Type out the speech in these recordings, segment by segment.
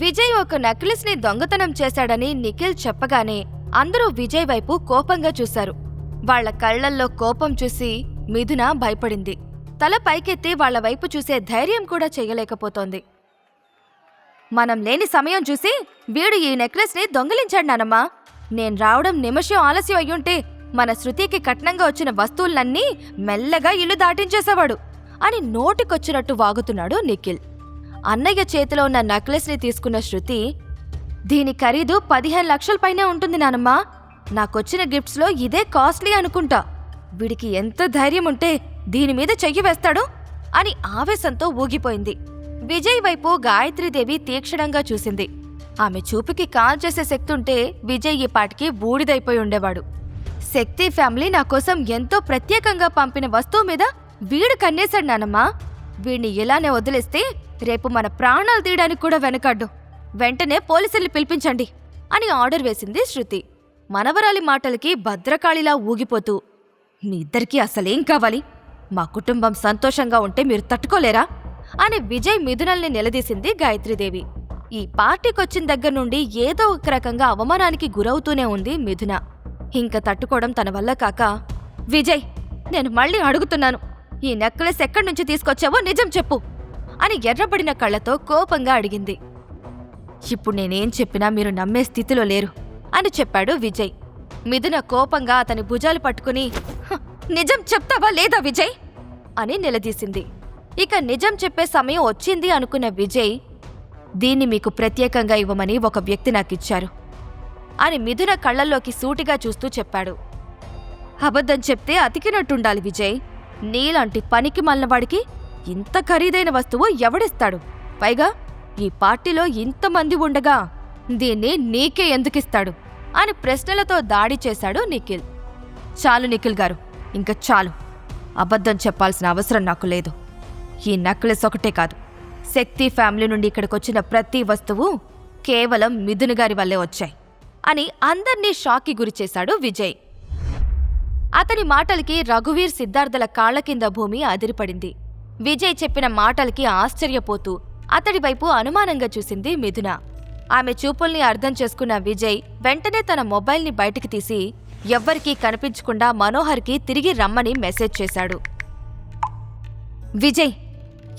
విజయ్ ఒక నెక్లెస్ని దొంగతనం చేశాడని నిఖిల్ చెప్పగానే అందరూ విజయ్ వైపు కోపంగా చూశారు. వాళ్ళ కళ్ళల్లో కోపం చూసి మిథున భయపడింది. తల పైకెత్తి వాళ్ళ వైపు చూసే ధైర్యం కూడా చేయలేకపోతోంది. మనం లేని సమయం చూసి వీడు ఈ నెక్లెస్ని దొంగిలించాడు నానమ్మా. నేను రావడం నిమిషం ఆలస్యం అయ్యుంటే మన శృతికి కట్నంగా వచ్చిన వస్తువులన్నీ మెల్లగా ఇల్లు దాటించేసేవాడు అని నోటికొచ్చినట్టు వాగుతున్నాడు నిఖిల్. అన్నయ్య చేతిలో ఉన్న నక్లెస్ని తీసుకున్న శృతి దీని ఖరీదు పదిహేను లక్షల పైనే ఉంటుంది నానమ్మా. నాకొచ్చిన గిఫ్ట్స్లో ఇదే కాస్ట్లీ అనుకుంటా. వీడికి ఎంత ధైర్యం ఉంటే దీని మీద చెయ్యి వేస్తాడు? అని ఆవేశంతో ఊగిపోయింది. విజయ్ వైపు గాయత్రీదేవి తీక్షణంగా చూసింది. ఆమె చూపుకి కాల్ చేసే శక్తి ఉంటే విజయ్ ఈ పాటికి బూడిదైపోయి ఉండేవాడు. శక్తి ఫ్యామిలీ నా కోసం ఎంతో ప్రత్యేకంగా పంపిన వస్తువు మీద వీడు కన్నేశాడు నానమ్మా. వీణ్ణి ఇలానే వదిలేస్తే రేపు మన ప్రాణాలు తీయడానికి కూడా వెనకాడ్డు. వెంటనే పోలీసుల్ని పిలిపించండి అని ఆర్డర్ వేసింది శృతి. మనవరాలి మాటలకి భద్రకాళిలా ఊగిపోతూ మీ ఇద్దరికీ అసలేం కావాలి? మా కుటుంబం సంతోషంగా ఉంటే మీరు తట్టుకోలేరా? అని విజయ్ మిథునల్ని నిలదీసింది గాయత్రీదేవి. ఈ పార్టీకొచ్చిన దగ్గర నుండి ఏదో ఒక రకంగా అవమానానికి గురవుతూనే ఉంది మిథున. ఇంక తట్టుకోవడం తన వల్ల కాక విజయ్ నేను మళ్ళీ అడుగుతున్నాను. ఈ నెక్లెస్ ఎక్కడి నుంచి తీసుకొచ్చావో నిజం చెప్పు అని ఎర్రబడిన కళ్ళతో కోపంగా అడిగింది. ఇప్పుడు నేనేం చెప్పినా మీరు నమ్మే స్థితిలో లేరు అని చెప్పాడు విజయ్. మిథున కోపంగా అతని భుజాలు పట్టుకుని నిజం చెప్తావా లేదా విజయ్? అని నిలదీసింది. ఇక నిజం చెప్పే సమయం వచ్చింది అనుకున్న విజయ్ దీన్ని మీకు ప్రత్యేకంగా ఇవ్వమని ఒక వ్యక్తి నాకిచ్చారు అని మిథున కళ్ళల్లోకి సూటిగా చూస్తూ చెప్పాడు. అబద్ధం చెప్తే అతికినట్టుండాలి విజయ్. నీలాంటి పనికి మల్లవాడికి ఇంత ఖరీదైన వస్తువు ఎవడిస్తాడు? పైగా ఈ పార్టీలో ఇంతమంది ఉండగా దీన్ని నీకే ఎందుకిస్తాడు? అని ప్రశ్నలతో దాడి చేశాడు నిఖిల్. చాలు నిఖిల్ గారు ఇంకా చాలు. అబద్ధం చెప్పాల్సిన అవసరం నాకు లేదు. ఈ నక్లెస్ ఒకటే కాదు శక్తి ఫ్యామిలీ నుండి ఇక్కడికొచ్చిన ప్రతి వస్తువు కేవలం మిథున్ గారి వల్లే వచ్చాయి అని అందర్నీ షాక్కి గురిచేశాడు విజయ్. అతని మాటలకి రఘువీర్ సిద్ధార్థల కాళ్ళ కింద భూమి అదిరిపడింది. విజయ్ చెప్పిన మాటలకి ఆశ్చర్యపోతూ అతడి వైపు అనుమానంగా చూసింది మిథున. ఆమె చూపుల్ని అర్థం చేసుకున్న విజయ్ వెంటనే తన మొబైల్ని బయటికి తీసి ఎవ్వరికీ కనిపించకుండా మనోహర్కి తిరిగి రమ్మని మెసేజ్ చేశాడు. విజయ్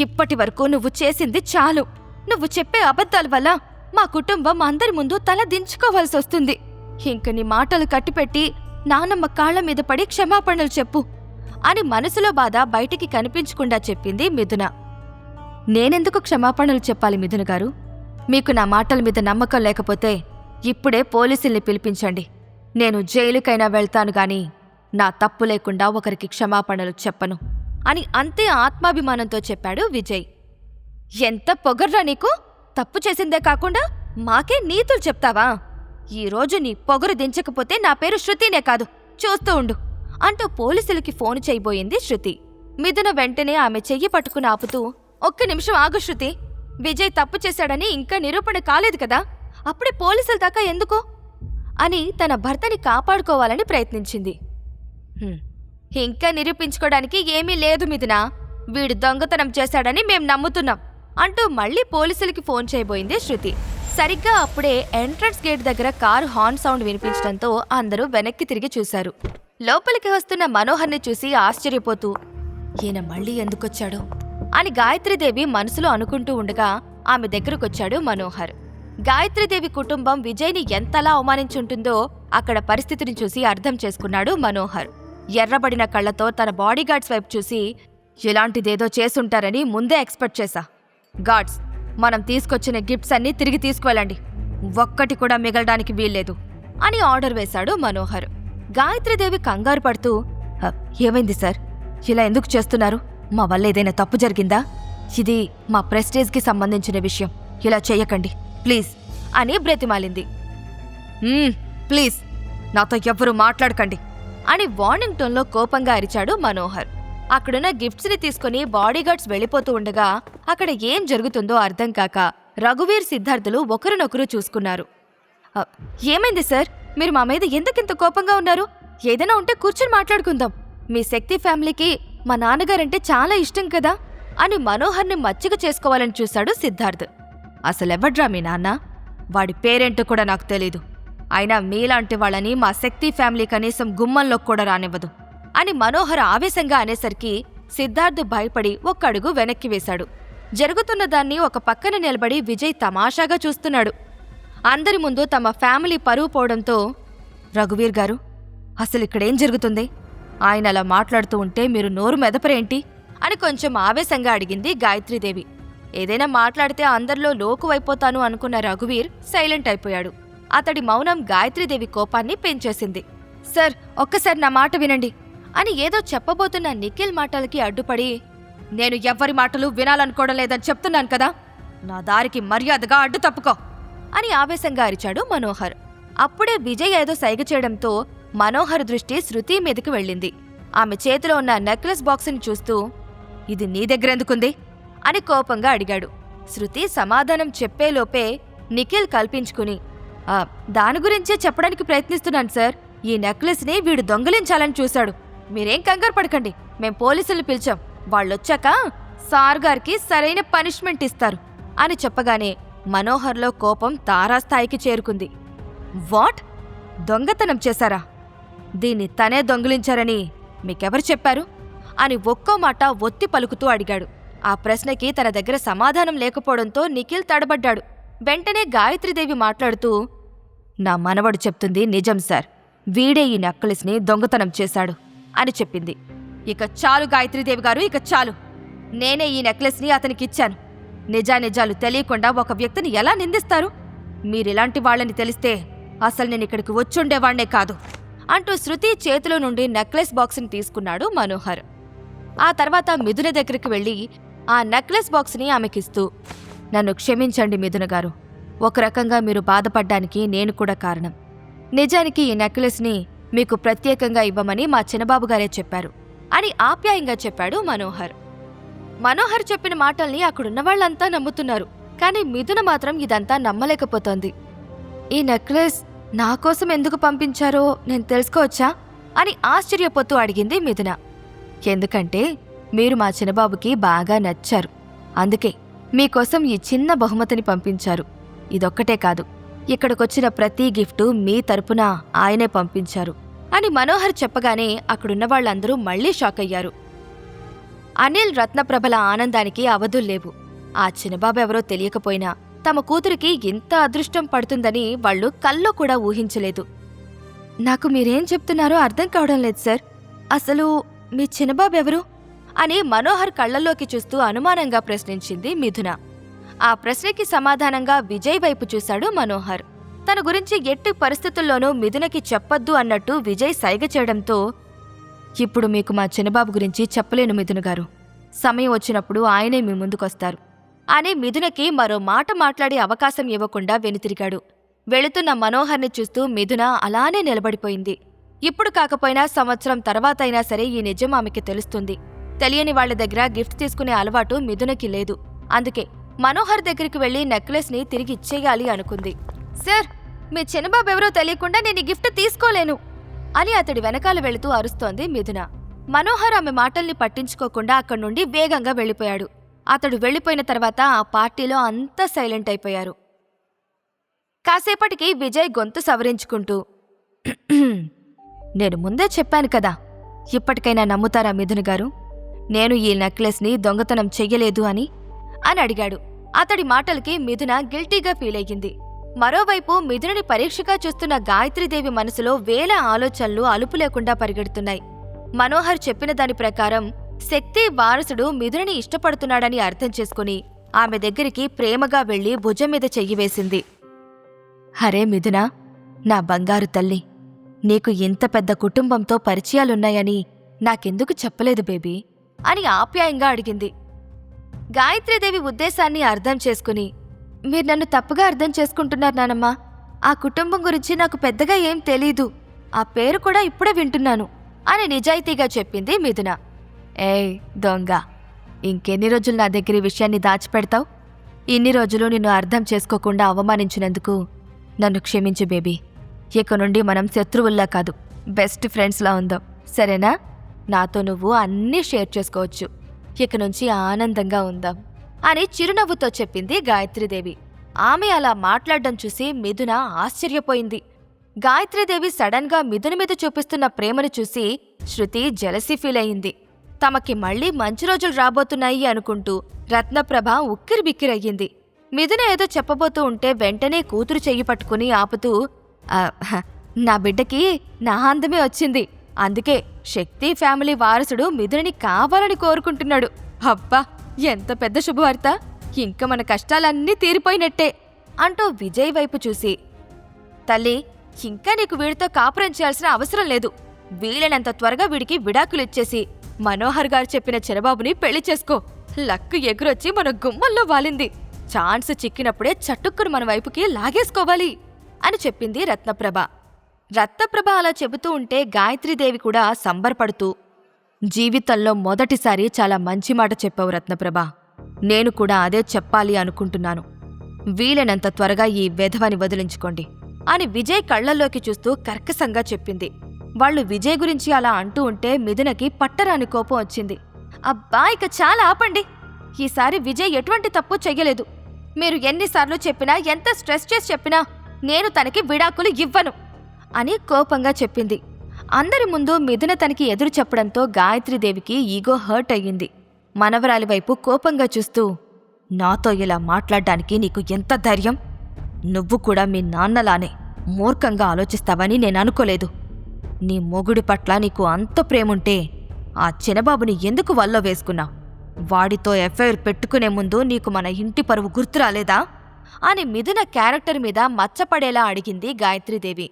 ఇప్పటి వరకు నువ్వు చేసింది చాలు. నువ్వు చెప్పే అబద్ధాల వల్ల మా కుటుంబం అందరి ముందు తల దించుకోవాల్సి వస్తుంది ఇంక నీ మాటలు కట్టిపెట్టి నానమ్మ కాళ్ళ మీద పడి క్షమాపణలు చెప్పు అని మనసులో బాధ బయటికి కనిపించకుండా చెప్పింది మిథున. నేనెందుకు క్షమాపణలు చెప్పాలి మిథున గారు? మీకు నా మాటల మీద నమ్మకం లేకపోతే ఇప్పుడే పోలీసుల్ని పిలిపించండి. నేను జైలుకైనా వెళ్తాను గాని నా తప్పు లేకుండా ఒకరికి క్షమాపణలు చెప్పను అని అంతే ఆత్మాభిమానంతో చెప్పాడు విజయ్. ఎంత పొగర్రా నీకు? తప్పు చేసిందే కాకుండా మాకే నీతులు చెప్తావా? ఈరోజు నీ పొగరు దించకపోతే నా పేరు శృతినే కాదు. చూస్తూ ఉండు. అంటూ పోలీసులకి ఫోన్ చేయబోయింది శృతి. మిథున వెంటనే ఆమె చెయ్యి పట్టుకుని ఆపుతూ ఒక్క నిమిషం ఆగు శృతి. విజయ్ తప్పు చేశాడని ఇంకా నిరూపణ కాలేదు కదా. అప్పుడే పోలీసుల దాకా ఎందుకు? అని తన భర్తని కాపాడుకోవాలని ప్రయత్నించింది. ఇంకా నిరూపించుకోవడానికి ఏమీ లేదు మిథున. వీడు దొంగతనం చేశాడని మేం నమ్ముతున్నాం. అంటూ మళ్ళీ పోలీసులకి ఫోన్ చేయబోయింది శృతి. సరిగ్గా అప్పుడే ఎంట్రన్స్ గేట్ దగ్గర కారు హార్న్ సౌండ్ వినిపించడంతో అందరూ వెనక్కి తిరిగి చూశారు. లోపలికి వస్తున్న మనోహర్ని చూసి ఆశ్చర్యపోతూ ఈయన మళ్ళీ ఎందుకొచ్చాడు? అని గాయత్రీదేవి మనసులో అనుకుంటూ ఉండగా ఆమె దగ్గరకొచ్చాడు మనోహర్. గాయత్రీదేవి కుటుంబం విజయ్ని ఎంతలా అవమానించుంటుందో అక్కడ పరిస్థితిని చూసి అర్థం చేసుకున్నాడు మనోహర్. ఎర్రబడిన కళ్ళతో తన బాడీగార్డ్స్ వైపు చూసి ఇలాంటిదేదో చేసుంటారని ముందే ఎక్స్పెక్ట్ చేశా. గాడ్స్ మనం తీసుకొచ్చిన గిఫ్ట్స్ అన్నీ తిరిగి తీసుకువెళ్ళండి. ఒక్కటి కూడా మిగలడానికి వీల్లేదు అని ఆర్డర్ వేశాడు మనోహర్. గాయత్రీదేవి కంగారు పడుతూ ఏమైంది సార్? ఇలా ఎందుకు చేస్తున్నారు? మా వల్ల ఏదైనా తప్పు జరిగిందా? ఇది మా ప్రెస్టేజ్కి సంబంధించిన విషయం. ఇలా చేయకండి. ప్లీజ్. అని బ్రతిమాలింది. ప్లీజ్. నాతో ఎవ్వరూ మాట్లాడకండి. అని వార్నింగ్ టోన్లో కోపంగా అరిచాడు మనోహర్. అక్కడున్న గిఫ్ట్స్ని తీసుకుని బాడీగార్డ్స్ వెళ్ళిపోతూ ఉండగా అక్కడ ఏం జరుగుతుందో అర్థం కాక రఘువీర్ సిద్ధార్థులు ఒకరినొకరు చూసుకున్నారు. ఏమైంది సార్? మీరు మా మీద ఎందుకింత కోపంగా ఉన్నారు? ఏదైనా ఉంటే కూర్చొని మాట్లాడుకుందాం. మీ శక్తి ఫ్యామిలీకి మా నాన్నగారంటే చాలా ఇష్టం కదా? అని మనోహర్ని మచ్చిక చేసుకోవాలని చూశాడు సిద్ధార్థ్. అసలెవడ్రా మీ నాన్న? వాడి పేరేంటో కూడా నాకు తెలీదు. అయినా మీలాంటి వాళ్ళని మా శక్తి ఫ్యామిలీ కనీసం గుమ్మంలో కూడా రానివ్వదు. అని మనోహర్ ఆవేశంగా అనేసరికి సిద్ధార్థ్ భయపడి ఒక్కడుగు వెనక్కి వేశాడు. జరుగుతున్న దాన్ని ఒక పక్కన నిలబడి విజయ్ తమాషాగా చూస్తున్నాడు. అందరి ముందు తమ ఫ్యామిలీ పరువు పోవడంతో రఘువీర్ గారు అసలు ఇక్కడేం జరుగుతుంది? ఆయన అలా మాట్లాడుతూ ఉంటే మీరు నోరు మెదపరేంటి? అని కొంచెం ఆవేశంగా అడిగింది గాయత్రీదేవి. ఏదైనా మాట్లాడితే అందరిలో లోకువైపోతాను అనుకున్న రఘువీర్ సైలెంట్ అయిపోయాడు. అతడి మౌనం గాయత్రీదేవి కోపాన్ని పెంచేసింది. సార్ ఒక్కసారి నా మాట వినండి. అని ఏదో చెప్పబోతున్న నిఖిల్ మాటలకి అడ్డుపడి నేను ఎవ్వరి మాటలు వినాలనుకోవడం లేదని చెప్తున్నాను కదా నా దారికి మర్యాదగా అడ్డు తప్పుకో అని ఆవేశంగా అరిచాడు మనోహర్. అప్పుడే విజయ్ ఏదో సైగ చేయడంతో మనోహర్ దృష్టి శృతి మీదకి వెళ్ళింది. ఆమె చేతిలో ఉన్న నెక్లెస్ బాక్స్ని చూస్తూ ఇది నీ దగ్గరెందుకుంది అని కోపంగా అడిగాడు. శృతి సమాధానం చెప్పేలోపే నిఖిల్ కల్పించుకుని దాని గురించే చెప్పడానికి ప్రయత్నిస్తున్నాను సార్. ఈ నెక్లెస్ని వీడు దొంగలించాలని చూశాడు. మీరేం కంగారు పడకండి. మేం పోలీసులు పిలిచాం. వాళ్ళొచ్చాక సార్ గారికి సరైన పనిష్మెంట్ ఇస్తారు అని చెప్పగానే మనోహర్లో కోపం తారాస్థాయికి చేరుకుంది. వాట్? దొంగతనం చేశారా? దీన్ని తనే దొంగిలించారని మీకెవరు చెప్పారు? అని ఒక్కో మాట ఒత్తి పలుకుతూ అడిగాడు. ఆ ప్రశ్నకి తన దగ్గర సమాధానం లేకపోవడంతో నిఖిల్ తడబడ్డాడు. వెంటనే గాయత్రీదేవి మాట్లాడుతూ నా మనవడు చెప్తుంది నిజం సార్. వీడే ఈ నక్లెస్ని దొంగతనం చేశాడు. అని చెప్పింది. ఇక చాలు గాయత్రీదేవి గారు ఇక చాలు. నేనే ఈ నెక్లెస్ని అతనికిచ్చాను. నిజానిజాలు తెలియకుండా ఒక వ్యక్తిని ఎలా నిందిస్తారు? మీరిలాంటి వాళ్ళని తెలిస్తే అసలు నేను ఇక్కడికి వచ్చుండేవాణ్ణే కాదు అంటూ శృతి చేతిలో నుండి నెక్లెస్ బాక్స్ని తీసుకున్నాడు మనోహర్. ఆ తర్వాత మిథున దగ్గరికి వెళ్ళి ఆ నెక్లెస్ బాక్స్ని ఆమెకిస్తూ నన్ను క్షమించండి మిథున గారు. ఒక రకంగా మీరు బాధపడ్డానికి నేను కూడా కారణం. నిజానికి ఈ నెక్లెస్ని మీకు ప్రత్యేకంగా ఇవ్వమని మా చిన్నబాబు గారే చెప్పారు అని ఆప్యాయంగా చెప్పాడు మనోహర్. మనోహర్ చెప్పిన మాటల్ని అక్కడున్న వాళ్ళంతా నమ్ముతున్నారు కానీ మిథున మాత్రం ఇదంతా నమ్మలేకపోతోంది. ఈ నెక్లెస్ నా కోసం ఎందుకు పంపించారో నేను తెలుసుకోవచ్చా? అని ఆశ్చర్యపోతూ అడిగింది మిథున. ఎందుకంటే మీరు మా చిన్నబాబుకి బాగా నచ్చారు. అందుకే మీకోసం ఈ చిన్న బహుమతిని పంపించారు. ఇదొక్కటే కాదు ఇక్కడికొచ్చిన ప్రతి గిఫ్టు మీ తరపున ఆయనే పంపించారు. అని మనోహర్ చెప్పగానే అక్కడున్న వాళ్ళందరూ మళ్ళీ షాక్ అయ్యారు. అనిల్ రత్నప్రభల ఆనందానికి అవధుల్లేవు. ఆ చిన్నబాబెవరో తెలియకపోయినా తమ కూతురికి ఇంత అదృష్టం పడుతుందని వాళ్ళు కల్లో కూడా ఊహించలేదు. నాకు మీరేం చెప్తున్నారో అర్థం కావడం లేదు సార్. అసలు మీ చిన్నబాబెవరు అని మనోహర్ కళ్ళల్లోకి చూస్తూ అనుమానంగా ప్రశ్నించింది మిథున. ఆ ప్రశ్నకి సమాధానంగా విజయ్ వైపు చూశాడు మనోహర్. తన గురించి ఎట్టి పరిస్థితుల్లోనూ మిథునకి చెప్పొద్దు అన్నట్టు విజయ్ సైగ చేయడంతో ఇప్పుడు మీకు మా చిన్నబాబు గురించి చెప్పలేను మిథున గారు. సమయం వచ్చినప్పుడు ఆయనే మీ ముందుకొస్తారు. అని మిథునకి మరో మాట మాట్లాడే అవకాశం ఇవ్వకుండా వెనుతిరిగాడు. వెళుతున్న మనోహర్ని చూస్తూ మిథున అలానే నిలబడిపోయింది. ఇప్పుడు కాకపోయినా సంవత్సరం తర్వాత అయినా సరే ఈ నిజం ఆమెకి తెలుస్తుంది. తెలియని వాళ్ళ దగ్గర గిఫ్ట్ తీసుకునే అలవాటు మిథునకి లేదు. అందుకే మనోహర్ దగ్గరికి వెళ్ళి నెక్లెస్ని తిరిగి ఇచ్చేయాలి అనుకుంది. సార్ మీ చిన్నబాబు ఎవరో తెలియకుండా నేను ఈ గిఫ్ట్ తీసుకోలేను అని అతడి వెనకాల వెళుతూ అరుస్తోంది మిథున. మనోహర్ ఆమె మాటల్ని పట్టించుకోకుండా అక్కడి నుండి వేగంగా వెళ్ళిపోయాడు. అతడు వెళ్ళిపోయిన తర్వాత ఆ పార్టీలో అంతా సైలెంట్ అయిపోయారు. కాసేపటికి విజయ్ గొంతు సవరించుకుంటూ నేను ముందే చెప్పాను కదా ఇప్పటికైనా నమ్ముతారా మిథున్ గారు? నేను ఈ నెక్లెస్ని దొంగతనం చెయ్యలేదు అని అని అడిగాడు. అతడి మాటలకి మిథున గిల్టీగా ఫీల్ అయ్యింది మరోవైపు మిథునుని పరీక్షగా చూస్తున్న గాయత్రీదేవి మనసులో వేల ఆలోచనలు అలుపు లేకుండా పరిగెడుతున్నాయి. మనోహర్ చెప్పిన దాని ప్రకారం శక్తి వారసుడు మిథునని ఇష్టపడుతున్నాడని అర్థం చేసుకుని ఆమె దగ్గరికి ప్రేమగా వెళ్ళి భుజం మీద చెయ్యి వేసింది. హరే మిథున నా బంగారు తల్లి నీకు ఇంత పెద్ద కుటుంబంతో పరిచయాలున్నాయని నాకెందుకు చెప్పలేదు బేబీ అని ఆప్యాయంగా అడిగింది. గాయత్రీదేవి ఉద్దేశాన్ని అర్థం చేసుకుని మీరు నన్ను తప్పుగా అర్థం చేసుకుంటున్నారు నానమ్మా. ఆ కుటుంబం గురించి నాకు పెద్దగా ఏం తెలీదు. ఆ పేరు కూడా ఇప్పుడే వింటున్నాను అని నిజాయితీగా చెప్పింది మిథున. ఏయ్ దొంగ. ఇంకెన్ని రోజులు నా దగ్గర ఈ విషయాన్ని దాచిపెడతావు? ఇన్ని రోజులు నిన్ను అర్థం చేసుకోకుండా అవమానించినందుకు నన్ను క్షమించు బేబీ. ఇక నుండి మనం శత్రువుల్లా కాదు బెస్ట్ ఫ్రెండ్స్లా ఉందాం. సరేనా? నాతో నువ్వు అన్నీ షేర్ చేసుకోవచ్చు. ఇక నుంచి ఆనందంగా ఉందాం. అని చిరునవ్వుతో చెప్పింది గాయత్రీదేవి. ఆమె అలా మాట్లాడడం చూసి మిథున ఆశ్చర్యపోయింది. గాయత్రీదేవి సడన్గా మిథున మీద చూపిస్తున్న ప్రేమను చూసి శృతి జలసి ఫీల్ అయింది. తమకి మళ్ళీ మంచి రోజులు రాబోతున్నాయి అనుకుంటూ రత్నప్రభ ఉక్కిరిబిక్కిరయ్యింది. మిథున ఏదో చెప్పబోతూ ఉంటే వెంటనే కూతురు చెయ్యి పట్టుకుని ఆపుతూ హ, నా బిడ్డకి నా అందమే వచ్చింది. అందుకే శక్తి ఫ్యామిలీ వారసుడు మిథునని కావాలని కోరుకుంటున్నాడు. అబ్బా! ఎంత పెద్ద శుభవార్త? ఇంకా మన కష్టాలన్నీ తీరిపోయినట్టే అంటూ విజయ్ వైపు చూసి. తల్లి ఇంకా నీకు వీడితో కాపురం చేయాల్సిన అవసరం లేదు. వీలైనంత త్వరగా వీడికి విడాకులిచ్చేసి మనోహర్ గారు చెప్పిన చిరబాబుని పెళ్ళి చేసుకో. లక్కు ఎగురొచ్చి మన గుమ్మల్లో వాలింది. ఛాన్స్ చిక్కినప్పుడే చట్టుక్కును మన వైపుకి లాగేసుకోవాలి అని చెప్పింది రత్నప్రభ. రత్నప్రభ అలా చెబుతూ ఉంటే గాయత్రీదేవి కూడా సంబరపడుతూ జీవితంలో మొదటిసారి చాలా మంచి మాట చెప్పావు రత్నప్రభ. నేను కూడా అదే చెప్పాలి అనుకుంటున్నాను. వీలైనంత త్వరగా ఈ వెధవని వదిలించుకోండి అని విజయ్ కళ్ళల్లోకి చూస్తూ కర్కశంగా చెప్పింది. వాళ్ళు విజయ్ గురించి అలా అంటూ ఉంటే మిథునకి పట్టరాని కోపం వచ్చింది. అబ్బా ఇక చాలా ఆపండి. ఈసారి విజయ్ ఎటువంటి తప్పు చెయ్యలేదు. మీరు ఎన్నిసార్లు చెప్పినా ఎంత స్ట్రెస్ చేసి చెప్పినా నేను తనకి విడాకులు ఇవ్వను అని కోపంగా చెప్పింది. అందరి ముందు మిథున తనకి ఎదురు చెప్పడంతో గాయత్రీదేవికి ఈగో హర్ట్ అయ్యింది. మనవరాలి వైపు కోపంగా చూస్తూ నాతో ఇలా మాట్లాడడానికి నీకు ఎంత ధైర్యం? నువ్వు కూడా మీ నాన్నలానే మూర్ఖంగా ఆలోచిస్తావని నేను అనుకోలేదు. నీ మొగుడి పట్ల నీకు అంత ప్రేముంటే ఆ చిన్నబాబుని ఎందుకు వల్లో వేసుకున్నావు? వాడితో ఎఫ్ఐఆర్ పెట్టుకునే ముందు నీకు మన ఇంటి పరువు గుర్తు రాలేదా అని మిథున క్యారెక్టర్ మీద మచ్చపడేలా అడిగింది గాయత్రీదేవి.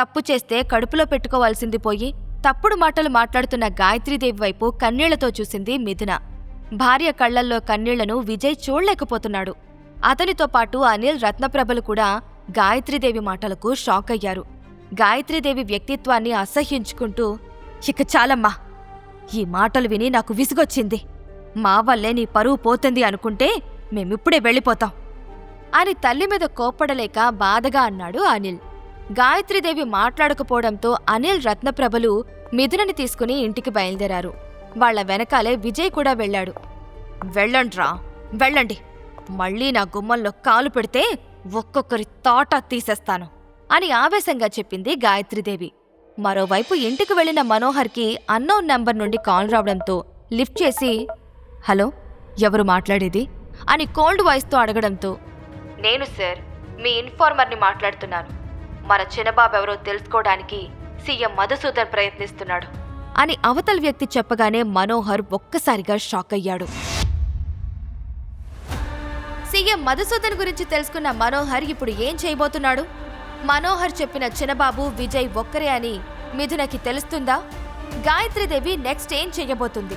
తప్పు చేస్తే కడుపులో పెట్టుకోవాల్సింది పోయి తప్పుడు మాటలు మాట్లాడుతున్న గాయత్రీదేవి వైపు కన్నీళ్ళతో చూసింది మిథున. భార్య కళ్ళల్లో కన్నీళ్ళను విజయ్ చూడలేకపోతున్నాడు. అతనితో పాటు అనిల్ రత్నప్రభలు కూడా గాయత్రీదేవి మాటలకు షాక్ అయ్యారు. గాయత్రీదేవి వ్యక్తిత్వాన్ని అసహ్యించుకుంటూ ఇక చాలమ్మా ఈ మాటలు విని నాకు విసుగొచ్చింది. మా వల్లే నీ పరువు పోతుంది అనుకుంటే మేమిప్పుడే వెళ్ళిపోతాం. అని తల్లి మీద కోప్పడలేక బాధగా అన్నాడు అనిల్. గాయత్రీదేవి మాట్లాడకపోవడంతో అనిల్ రత్నప్రభలు మిథునని తీసుకుని ఇంటికి బయలుదేరారు. వాళ్ళ వెనకాలే విజయ్ కూడా వెళ్ళాడు. వెళ్ళండ్రా వెళ్ళండి. మళ్ళీ నా గుమ్మంలో కాలు పెడితే ఒక్కొక్కరి తోట తీసేస్తాను అని ఆవేశంగా చెప్పింది గాయత్రీదేవి. మరోవైపు ఇంటికి వెళ్ళిన మనోహర్కి అన్నోన్ నంబర్ నుండి కాల్ రావడంతో లిఫ్ట్ చేసి హలో ఎవరు మాట్లాడేది? అని కోల్డ్ వాయిస్తో అడగడంతో నేను సార్ మీ ఇన్ఫార్మర్ని మాట్లాడుతున్నాను. మన చిన్నబాబు ఎవరో తెలుసుకోవడానికి సీఎం మధుసూదన్ ప్రయత్నిస్తున్నాడు. అని అవతల వ్యక్తి చెప్పగానే మనోహర్ ఒక్కసారిగా షాక్ అయ్యాడు. సీఎం మధుసూదన్ గురించి తెలుసుకున్న మనోహర్ ఇప్పుడు ఏం చేయబోతున్నాడు? మనోహర్ చెప్పిన చిన్నబాబు విజయ్ ఒక్కరే అని మిథునకి తెలుస్తుందా? గాయత్రీదేవి నెక్స్ట్ ఏం చేయబోతుంది?